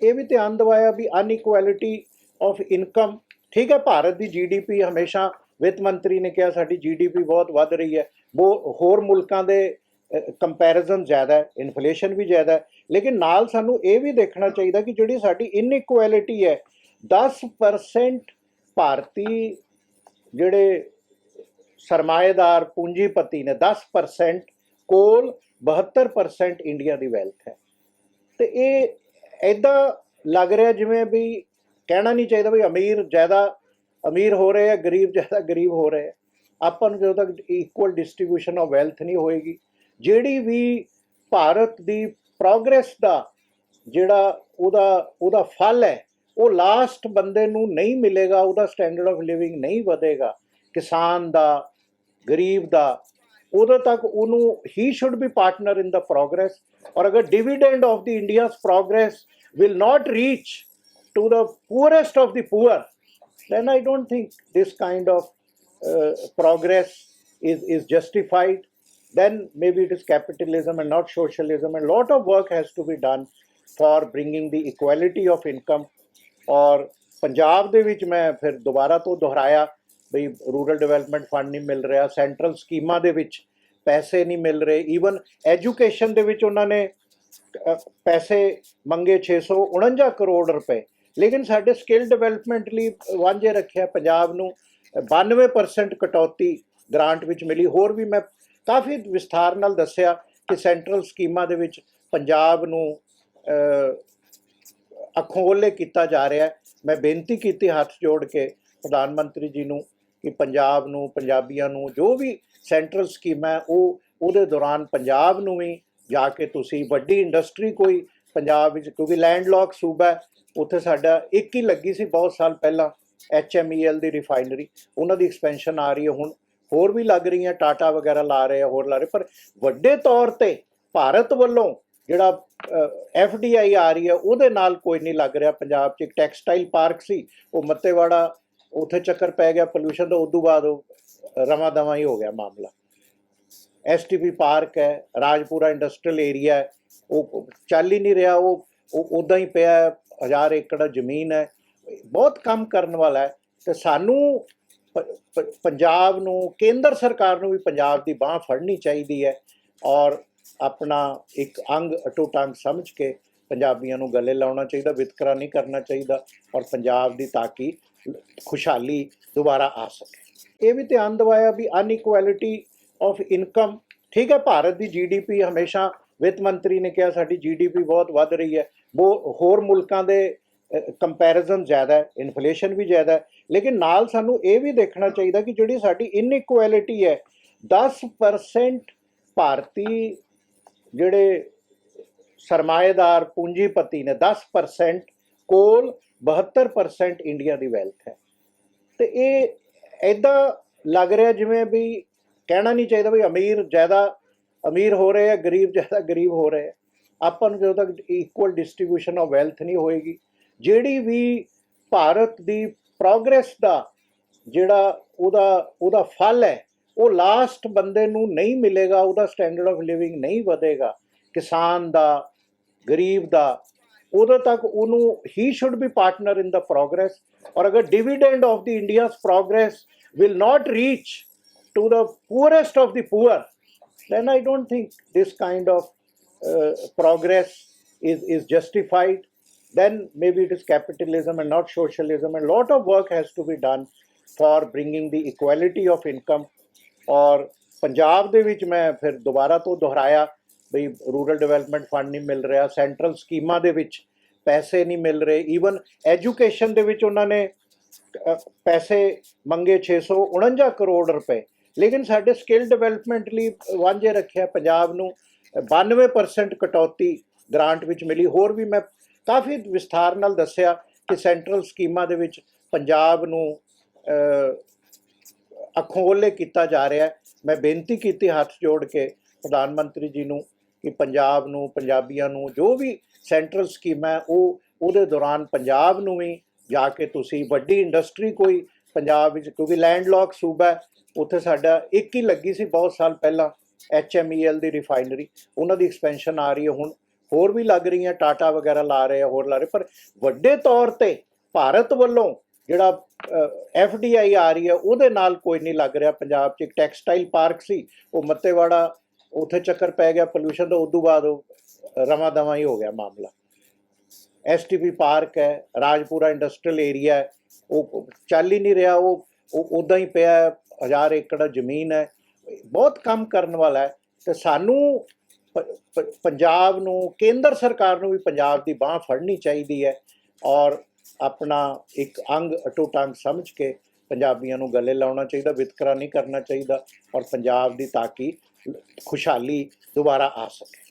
ਇਹ ਵੀ ਧਿਆਨ ਦਿਵਾਇਆ ਵੀ ਅਨਇਕੁਐਲਿਟੀ ਆਫ ਇਨਕਮ ਠੀਕ ਹੈ, ਭਾਰਤ ਦੀ ਜੀਡੀਪੀ ਹਮੇਸ਼ਾ ਵਿੱਤ ਮੰਤਰੀ ਨੇ ਕਿਹਾ ਸਾਡੀ ਜੀਡੀਪੀ ਬਹੁਤ ਵੱਧ ਰਹੀ ਹੈ। ਉਹ ਹੋਰ ਮੁਲਕਾਂ ਦੇ ਕੰਪੈਰੀਜ਼ਨ ਜ਼ਿਆਦਾ ਹੈ ਇਨਫਲੇਸ਼ਨ ਵੀ ਜ਼ਿਆਦਾ ਹੈ। ਲੇਕਿਨ ਨਾਲ ਸਾਨੂੰ ਇਹ ਵੀ ਦੇਖਣਾ ਚਾਹੀਦਾ ਕਿ ਜਿਹੜੀ ਸਾਡੀ ਇਨਇਕੁਐਲਿਟੀ ਹੈ 10% ਭਾਰਤੀ ਜਿਹੜੇ ਸਰਮਾਏਦਾਰ ਪੂੰਜੀਪਤੀ ਨੇ 10% ਕੋਲ 72% ਇੰਡੀਆ ਦੀ ਵੈਲਥ ਹੈ। ਤੇ ਇਹ ਐਦਾਂ ਲੱਗ ਰਿਹਾ ਜਿਵੇਂ ਵੀ ਕਹਿਣਾ ਨਹੀਂ ਚਾਹੀਦਾ ਵੀ ਅਮੀਰ ਜ਼ਿਆਦਾ, ਅਮੀਰ ਹੋ ਰਹੇ ਆ, ਗਰੀਬ ਜ਼ਿਆਦਾ, ਗਰੀਬ ਹੋ ਰਹੇ ਆ। ਆਪਾਂ ਨੂੰ ਜਦੋਂ ਤੱਕ ਇਕੁਅਲ ਡਿਸਟ੍ਰੀਬਿਊਸ਼ਨ ਆਫ ਵੈਲਥ ਨਹੀਂ ਹੋਏਗੀ, ਜਿਹੜੀ ਵੀ ਭਾਰਤ ਦੀ ਪ੍ਰੋਗਰੈਸ ਦਾ ਜਿਹੜਾ ਉਹਦਾ ਉਹਦਾ ਫਲ ਹੈ, ਉਹ ਲਾਸਟ ਬੰਦੇ ਨੂੰ ਨਹੀਂ ਮਿਲੇਗਾ, ਉਹਦਾ ਸਟੈਂਡਰਡ ਆਫ ਲਿਵਿੰਗ ਨਹੀਂ ਵਧੇਗਾ। ਕਿਸਾਨ ਦਾ, ਗਰੀਬ ਦਾ ਉਦੋਂ ਤੱਕ ਉਹਨੂੰ ਹੀ should be partner in the progress ਔਰ ਅਗਰ dividend of the India's progress will not reach to the poorest of the poor, then I don't think this kind of uh, progress is, is justified. Then maybe it is capitalism and not socialism. And a lot of work has to be done for bringing the equality of income. ਔਰ ਪੰਜਾਬ ਦੇ ਵਿੱਚ ਮੈਂ ਫਿਰ ਦੁਬਾਰਾ ਤੋਂ ਦੁਹਰਾਇਆ ਵੀ rural development fund ਨਹੀਂ ਮਿਲ ਰਿਹਾ ਸੈਂਟਰਲ ਸਕੀਮਾਂ ਦੇ ਵਿੱਚ ਪੈਸੇ ਨਹੀਂ ਮਿਲ ਰਹੇ ਈਵਨ ਐਜੂਕੇਸ਼ਨ ਦੇ ਵਿੱਚ ਉਹਨਾਂ ਨੇ ਪੈਸੇ ਮੰਗੇ 649 ਕਰੋੜ ਰੁਪਏ। ਲੇਕਿਨ ਸਾਡੇ ਸਕਿੱਲ ਡਿਵੈਲਪਮੈਂਟ ਲਈ ਵਾਂਝੇ ਰੱਖਿਆ ਪੰਜਾਬ ਨੂੰ 92% ਕਟੌਤੀ ਗ੍ਰਾਂਟ ਵਿੱਚ ਮਿਲੀ। ਹੋਰ ਵੀ ਮੈਂ ਕਾਫੀ ਵਿਸਥਾਰ ਨਾਲ ਦੱਸਿਆ ਕਿ ਸੈਂਟਰਲ ਸਕੀਮਾਂ ਦੇ ਵਿੱਚ ਪੰਜਾਬ ਨੂੰ ਅ, ਅੱਖੋਂ ਕੀਤਾ ਜਾ ਰਿਹਾ ਹੈ। ਮੈਂ ਬੇਨਤੀ ਕੀਤੀ ਹੱਥ ਜੋੜ ਕੇ ਪ੍ਰਧਾਨ ਮੰਤਰੀ ਜੀ ਨੂੰ ਕਿ ਪੰਜਾਬ ਨੂੰ, ਪੰਜਾਬੀਆਂ ਨੂੰ ਜੋ ਵੀ ਸੈਂਟਰਲ ਸਕੀਮ ਹੈ, ਉਹ ਉਹਦੇ ਦੌਰਾਨ ਪੰਜਾਬ ਨੂੰ ਵੀ ਜਾ ਕੇ ਤੁਸੀਂ ਵੱਡੀ ਇੰਡਸਟਰੀ ਕੋਈ ਪੰਜਾਬ ਵਿੱਚ, ਕਿਉਂਕਿ ਲੈਂਡਲੌਕ ਸੂਬਾ ਹੈ, ਉੱਥੇ ਸਾਡਾ ਇੱਕ ਹੀ ਲੱਗੀ ਸੀ ਬਹੁਤ ਸਾਲ ਪਹਿਲਾਂ ਐਚਐਮਈਐਲ ਦੀ ਰਿਫਾਈਨਰੀ ਉਹਨਾਂ ਦੀ ਐਕਸਪੈਂਸ਼ਨ ਆ ਰਹੀ ਹੈ ਹੁਣ, ਹੋਰ ਵੀ ਲੱਗ ਰਹੀਆਂ, ਟਾਟਾ ਵਗੈਰਾ ਲਾ ਰਹੇ ਆ, ਹੋਰ ਲਾ ਰਹੇ, ਪਰ ਵੱਡੇ ਤੌਰ ਤੇ ਭਾਰਤ ਵੱਲੋਂ ਜਿਹੜਾ ਐਫਡੀਆਈ ਆ ਰਹੀ ਹੈ, ਉਹਦੇ ਨਾਲ ਕੋਈ ਨਹੀਂ ਲੱਗ ਰਿਹਾ, ਪੰਜਾਬ 'ਚ ਇੱਕ ਟੈਕਸਟਾਈਲ ਪਾਰਕ ਸੀ, ਉਹ ਮੱਤੇਵਾੜਾ ਉੱਥੇ ਚੱਕਰ ਪੈ ਗਿਆ ਪੋਲੂਸ਼ਨ ਦਾ ਉਦੋਂ ਬਾਅਦ ਉਹ ਰਮਾ ਦਵਾ ਹੀ ਹੋ ਗਿਆ ਮਾਮਲਾ। ਐਸਟੀਪੀ ਪਾਰਕ ਹੈ, ਰਾਜਪੁਰਾ ਇੰਡਸਟਰੀਅਲ ਏਰੀਆ ਹੈ, ਉਹ ਚੱਲ ਹੀ ਨਹੀਂ ਰਿਹਾ, ਉਹ ਉਹ, ਉਦਾਂ ਹੀ ਪਿਆ ਹਜ਼ਾਰ ਏਕੜ ਜ਼ਮੀਨ ਹੈ, ਬਹੁਤ ਕੰਮ ਕਰਨ ਵਾਲਾ ਹੈ। ਤੇ ਸਾਨੂੰ ਪੰਜਾਬ ਨੂੰ, ਕੇਂਦਰ ਸਰਕਾਰ ਨੂੰ ਵੀ ਪੰਜਾਬ ਦੀ ਬਾਹ ਫੜਨੀ ਚਾਹੀਦੀ ਹੈ ਔਰ ਆਪਣਾ ਇੱਕ ਅੰਗ, ਅਟੁੱਟ ਅੰਗ ਸਮਝ ਕੇ ਪੰਜਾਬੀਆਂ ਨੂੰ ਗਲੇ ਲਾਉਣਾ ਚਾਹੀਦਾ, ਵਿਤਕਰਾ ਨਹੀਂ ਕਰਨਾ ਚਾਹੀਦਾ ਔਰ ਪੰਜਾਬ ਦੀ ਤਾਂ ਕਿ ਖੁਸ਼ਹਾਲੀ ਦੁਬਾਰਾ ਆ ਸਕੇ। ਇਹ ਵੀ ਧਿਆਨ ਦਿਵਾਇਆ ਵੀ ਅਨਇਕੁਐਲਿਟੀ ਆਫ ਇਨਕਮ ਠੀਕ ਹੈ, ਭਾਰਤ ਦੀ ਜੀਡੀਪੀ ਹਮੇਸ਼ਾ ਵਿੱਤ ਮੰਤਰੀ ਨੇ ਕਿਹਾ, ਸਾਡੀ ਜੀਡੀਪੀ ਬਹੁਤ ਵੱਧ ਰਹੀ ਹੈ। ਉਹ ਹੋਰ ਮੁਲਕਾਂ ਦੇ ਕੰਪੈਰੀਜ਼ਨ ਜ਼ਿਆਦਾ ਹੈ ਇਨਫਲੇਸ਼ਨ ਵੀ ਜ਼ਿਆਦਾ ਹੈ। ਲੇਕਿਨ ਨਾਲ ਸਾਨੂੰ ਇਹ ਵੀ ਦੇਖਣਾ ਚਾਹੀਦਾ ਕਿ ਜਿਹੜੀ ਸਾਡੀ ਇਨਇਕੁਐਲਿਟੀ ਹੈ 10% ਭਾਰਤੀ ਜਿਹੜੇ ਸਰਮਾਏਦਾਰ ਪੂੰਜੀਪਤੀ ਨੇ 10% ਕੋਲ 72% ਇੰਡੀਆ ਦੀ ਵੈਲਥ ਹੈ। ਤੇ ਇਹ ਐਦਾਂ ਲੱਗ ਰਿਹਾ ਜਿਵੇਂ ਵੀ ਕਹਿਣਾ ਨਹੀਂ ਚਾਹੀਦਾ ਵੀ ਅਮੀਰ ਜ਼ਿਆਦਾ ਅਮੀਰ ਹੋ ਰਹੇ ਆ, ਗਰੀਬ ਜ਼ਿਆਦਾ ਗਰੀਬ ਹੋ ਰਹੇ ਆ। ਆਪਾਂ ਨੂੰ ਜਦੋਂ ਤੱਕ ਇਕੁਅਲ ਡਿਸਟ੍ਰੀਬਿਊਸ਼ਨ ਆਫ ਵੈਲਥ ਨਹੀਂ ਹੋਏਗੀ, ਜਿਹੜੀ ਵੀ ਭਾਰਤ ਦੀ ਪ੍ਰੋਗਰੈਸ ਦਾ ਜਿਹੜਾ ਉਹਦਾ ਉਹਦਾ ਫਲ ਹੈ, ਉਹ ਲਾਸਟ ਬੰਦੇ ਨੂੰ ਨਹੀਂ ਮਿਲੇਗਾ, ਉਹਦਾ ਸਟੈਂਡਰਡ ਆਫ ਲਿਵਿੰਗ ਨਹੀਂ ਵਧੇਗਾ। ਕਿਸਾਨ ਦਾ ਗਰੀਬ ਦਾ ਉਦੋਂ ਤੱਕ ਉਹਨੂੰ he should be partner in the progress ਔਰ ਅਗਰ dividend of the India's progress will not reach to the poorest of the poor, then I don't think this kind of uh, progress is, is justified. Then maybe it is capitalism and not socialism. And a lot of work has to be done for bringing the equality of income. ਔਰ ਪੰਜਾਬ ਦੇ ਵਿੱਚ ਮੈਂ ਫਿਰ ਦੁਬਾਰਾ ਤੋਂ ਦੁਹਰਾਇਆ ਵੀ rural development fund ਨਹੀਂ ਮਿਲ ਰਿਹਾ ਸੈਂਟਰਲ ਸਕੀਮਾਂ ਦੇ ਵਿੱਚ ਪੈਸੇ ਨਹੀਂ ਮਿਲ ਰਹੇ ਈਵਨ ਐਜੂਕੇਸ਼ਨ ਦੇ ਵਿੱਚ ਉਹਨਾਂ ਨੇ ਪੈਸੇ ਮੰਗੇ 649 ਕਰੋੜ ਰੁਪਏ। ਲੇਕਿਨ ਸਾਡੇ ਸਕਿੱਲ ਡਿਵੈਲਪਮੈਂਟ ਲਈ ਵਾਂਝੇ ਰੱਖਿਆ ਪੰਜਾਬ ਨੂੰ 92% ਕਟੌਤੀ ਗ੍ਰਾਂਟ ਵਿੱਚ ਮਿਲੀ। ਹੋਰ ਵੀ ਮੈਂ ਕਾਫੀ ਵਿਸਥਾਰ ਨਾਲ ਦੱਸਿਆ ਕਿ ਸੈਂਟਰਲ ਸਕੀਮਾਂ ਦੇ ਵਿੱਚ ਪੰਜਾਬ ਨੂੰ ਅ, ਅੱਖੋਂ ਕੀਤਾ ਜਾ ਰਿਹਾ ਹੈ। ਮੈਂ ਬੇਨਤੀ ਕੀਤੀ ਹੱਥ ਜੋੜ ਕੇ ਪ੍ਰਧਾਨ ਮੰਤਰੀ ਜੀ ਨੂੰ ਕਿ ਪੰਜਾਬ ਨੂੰ, ਪੰਜਾਬੀਆਂ ਨੂੰ ਜੋ ਵੀ ਸੈਂਟਰਲ ਸਕੀਮ ਹੈ, ਉਹ ਉਹਦੇ ਦੌਰਾਨ ਪੰਜਾਬ ਨੂੰ ਵੀ ਜਾ ਕੇ ਤੁਸੀਂ ਵੱਡੀ ਇੰਡਸਟਰੀ ਕੋਈ ਪੰਜਾਬ ਵਿੱਚ, ਕਿਉਂਕਿ ਲੈਂਡਲੌਕ ਸੂਬਾ ਹੈ, ਉੱਥੇ ਸਾਡਾ ਇੱਕ ਹੀ ਲੱਗੀ ਸੀ ਬਹੁਤ ਸਾਲ ਪਹਿਲਾਂ ਐਚਐਮਈਐਲ ਦੀ ਰਿਫਾਈਨਰੀ ਉਹਨਾਂ ਦੀ ਐਕਸਪੈਂਸ਼ਨ ਆ ਰਹੀ ਹੈ ਹੁਣ, ਹੋਰ ਵੀ ਲੱਗ ਰਹੀਆਂ, ਟਾਟਾ ਵਗੈਰਾ ਲਾ ਰਹੇ ਆ, ਹੋਰ ਲਾ ਰਹੇ, ਪਰ ਵੱਡੇ ਤੌਰ ਤੇ ਭਾਰਤ ਵੱਲੋਂ ਜਿਹੜਾ ਐਫਡੀਆਈ ਆ ਰਹੀ ਹੈ, ਉਹਦੇ ਨਾਲ ਕੋਈ ਨਹੀਂ ਲੱਗ ਰਿਹਾ, ਪੰਜਾਬ 'ਚ ਇੱਕ ਟੈਕਸਟਾਈਲ ਪਾਰਕ ਸੀ, ਉਹ ਮੱਤੇਵਾੜਾ ਉੱਥੇ ਚੱਕਰ ਪੈ ਗਿਆ ਪੋਲੂਸ਼ਨ ਦਾ ਉਦੋਂ ਬਾਅਦ ਉਹ ਰਮਾ ਦਵਾ ਹੀ ਹੋ ਗਿਆ ਮਾਮਲਾ। ਐਸਟੀਪੀ ਪਾਰਕ ਹੈ, ਰਾਜਪੁਰਾ ਇੰਡਸਟਰੀਅਲ ਏਰੀਆ ਹੈ, ਉਹ ਚੱਲ ਹੀ ਨਹੀਂ ਰਿਹਾ, ਉਹ ਉਹ, ਉਦਾਂ ਹੀ ਪਿਆ ਹਜ਼ਾਰ ਏਕੜ ਜ਼ਮੀਨ ਹੈ, ਬਹੁਤ ਕੰਮ ਕਰਨ ਵਾਲਾ ਹੈ। ਤੇ ਸਾਨੂੰ ਪ- ਪੰਜਾਬ ਨੂੰ, ਕੇਂਦਰ ਸਰਕਾਰ ਨੂੰ ਵੀ ਪੰਜਾਬ ਦੀ ਬਾਹ ਫੜਨੀ ਚਾਹੀਦੀ ਹੈ ਔਰ ਆਪਣਾ ਇੱਕ ਅੰਗ ਅਟੁੱਟ ਅੰਗ ਸਮਝ ਕੇ ਪੰਜਾਬੀਆਂ ਨੂੰ ਗਲੇ ਲਾਉਣਾ ਚਾਹੀਦਾ, ਵਿਤਕਰਾ ਨਹੀਂ ਕਰਨਾ ਚਾਹੀਦਾ ਔਰ ਪੰਜਾਬ ਦੀ ਤਾਂ ਕਿ ਖੁਸ਼ਹਾਲੀ ਦੁਬਾਰਾ ਆ ਸਕੇ।